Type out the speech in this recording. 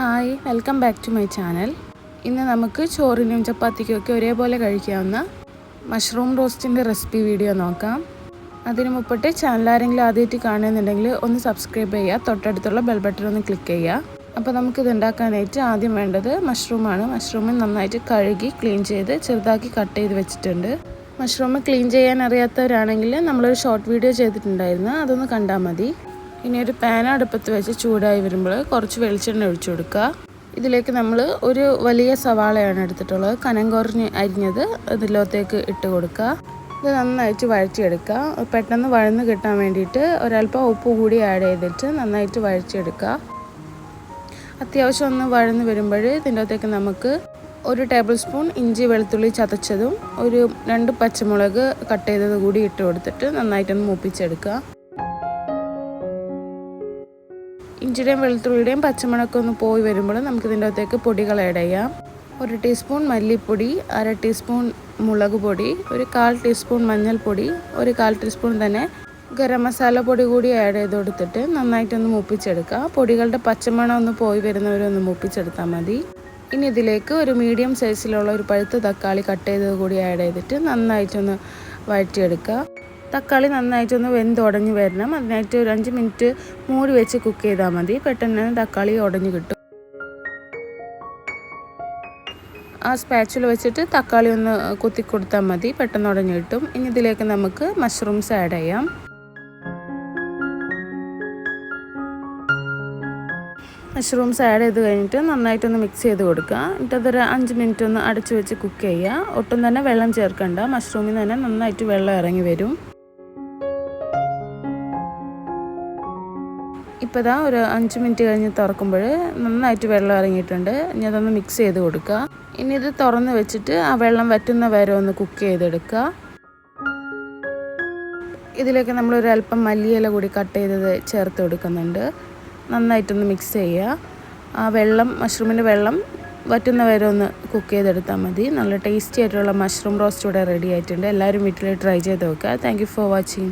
Hi welcome back to my channel. ഇന്ന് നമുക്ക് ചോറിനും ചപ്പാത്തിക്കും ഒക്കെ ഒരേപോലെ കഴിക്കാവുന്ന മഷ്റൂം റോസ്റ്റിന്റെ റെസിപ്പി വീഡിയോ നോക്കാം. അതിനു മുപ്പിട്ട് ചാനൽ ആരെങ്കിലും ആദ്യമായിട്ട് കാണുന്നുണ്ടെങ്കിൽ ഒന്ന് സബ്സ്ക്രൈബ് ചെയ്യുക തൊട്ടടുത്തുള്ള ബെൽ ബട്ടൺ ഒന്ന് ക്ലിക്ക് ചെയ്യുക. അപ്പോൾ നമുക്കിത് ഉണ്ടാക്കാനായിട്ട് ആദ്യം വേണ്ടത് മഷ്റൂമാണ്. മഷ്റൂം നന്നായിട്ട് കഴുകി ക്ലീൻ ചെയ്ത് ചെറുതാക്കി കട്ട് ചെയ്ത് വെച്ചിട്ടുണ്ട്. മഷ്റൂം ക്ലീൻ ചെയ്യാൻ അറിയാത്തവരാണെങ്കിൽ നമ്മളൊരു ഷോർട്ട് വീഡിയോ ചെയ്തിട്ടുണ്ടായിരുന്നു. അതൊന്ന് കണ്ടാൽ മതി. ഇനി ഒരു പാൻ അടുപ്പത്ത് വെച്ച് ചൂടായി വരുമ്പോൾ കുറച്ച് വെളിച്ചെണ്ണ ഒഴിച്ചു കൊടുക്കുക. ഇതിലേക്ക് നമ്മൾ ഒരു വലിയ സവാളയാണ് എടുത്തിട്ടുള്ളത്. കനം കുറഞ്ഞ് അരിഞ്ഞത് ഇതിലോത്തേക്ക് ഇട്ട് കൊടുക്കുക. ഇത് നന്നായിട്ട് വഴറ്റിയെടുക്കുക. പെട്ടെന്ന് വഴന്ന് കിട്ടാൻ വേണ്ടിയിട്ട് ഒരല്പം ഉപ്പ് കൂടി ആഡ് ചെയ്തിട്ട് നന്നായിട്ട് വഴറ്റിയെടുക്കുക. അത്യാവശ്യം ഒന്ന് വഴന്ന് വരുമ്പോൾ ഇതിന്റെ അകത്തേക്ക് നമുക്ക് ഒരു ടേബിൾ സ്പൂൺ ഇഞ്ചി വെളുത്തുള്ളി ചതച്ചതും ഒരു രണ്ട് പച്ചമുളക് കട്ട് ചെയ്തത് കൂടി ഇട്ട് കൊടുത്തിട്ട് നന്നായിട്ടൊന്ന് മൂപ്പിച്ചെടുക്കുക. ഇഞ്ചിയുടെയും വെളുത്തുള്ളിയുടെയും പച്ചമുളക് ഒന്ന് പോയി വരുമ്പോൾ നമുക്കിതിന്റെ അകത്തേക്ക് പൊടികൾ ആഡ് ചെയ്യാം. ഒരു ടീസ്പൂൺ മല്ലിപ്പൊടി അര ടീസ്പൂൺ മുളക് പൊടി ഒരു കാൽ ടീസ്പൂൺ മഞ്ഞൾപ്പൊടി ഒരു കാൽ ടീസ്പൂൺ തന്നെ ഗരം മസാല പൊടി കൂടി ആഡ് ചെയ്ത് കൊടുത്തിട്ട് നന്നായിട്ടൊന്ന് മൂപ്പിച്ചെടുക്കുക പൊടികളുടെ പച്ചമണം ഒന്ന് പോയി വരുന്നവരൊന്ന് മൂപ്പിച്ചെടുത്താൽ മതി. ഇനി ഇതിലേക്ക് ഒരു മീഡിയം സൈസിലുള്ള ഒരു പഴുത്ത തക്കാളി കട്ട് ചെയ്തത് കൂടി ആഡ് ചെയ്തിട്ട് നന്നായിട്ടൊന്ന് വഴറ്റിയെടുക്കുക തക്കാളി നന്നായിട്ടൊന്ന് വെന്ത് ഉടഞ്ഞ് വരണം. അതിനായിട്ട് ഒരു അഞ്ച് മിനിറ്റ് മൂടി വെച്ച് കുക്ക് ചെയ്താൽ മതി. പെട്ടെന്ന് തക്കാളി ഉടഞ്ഞ് കിട്ടും. ആ സ്പാച്ചിൽ വെച്ചിട്ട് തക്കാളി ഒന്ന് കുത്തി കൊടുത്താൽ മതി. പെട്ടെന്ന് ഉടഞ്ഞ് കിട്ടും. ഇനി ഇതിലേക്ക് നമുക്ക് മഷ്റൂംസ് ആഡ് ചെയ്യാം. മഷ്റൂംസ് ആഡ് ചെയ്ത് കഴിഞ്ഞിട്ട് നന്നായിട്ടൊന്ന് മിക്സ് ചെയ്ത് കൊടുക്കുക. എന്നിട്ട് അതൊരു അഞ്ച് മിനിറ്റ് ഒന്ന് അടച്ചു വെച്ച് കുക്ക് ചെയ്യുക. ഒട്ടും തന്നെ വെള്ളം ചേർക്കണ്ട. മഷ്റൂമിൽ നിന്ന് തന്നെ നന്നായിട്ട് വെള്ളം ഇറങ്ങി വരും. ഇപ്പോൾ ഇതാ ഒരു അഞ്ച് മിനിറ്റ് കഴിഞ്ഞ് തുറക്കുമ്പോൾ നന്നായിട്ട് വെള്ളം ഇറങ്ങിയിട്ടുണ്ട്. ഇനി അതൊന്ന് മിക്സ് ചെയ്ത് കൊടുക്കുക. ഇനി ഇത് തുറന്ന് വെച്ചിട്ട് ആ വെള്ളം വറ്റുന്ന വരെ ഒന്ന് കുക്ക് ചെയ്തെടുക്കുക. ഇതിലേക്ക് നമ്മളൊരു അല്പം മല്ലിയില കൂടി കട്ട് ചെയ്തത് ചേർത്ത് കൊടുക്കുന്നുണ്ട്. നന്നായിട്ടൊന്ന് മിക്സ് ചെയ്യുക. ആ വെള്ളം മഷ്റൂമിന്റെ വെള്ളം വറ്റുന്ന വരെ ഒന്ന് കുക്ക് ചെയ്തെടുത്താൽ മതി. നല്ല ടേസ്റ്റി ആയിട്ടുള്ള മഷ്റൂം റോസ്റ്റ് ഇവിടെ റെഡി ആയിട്ടുണ്ട്. എല്ലാവരും വീട്ടിൽ ട്രൈ ചെയ്ത് നോക്കുക. Thank for watching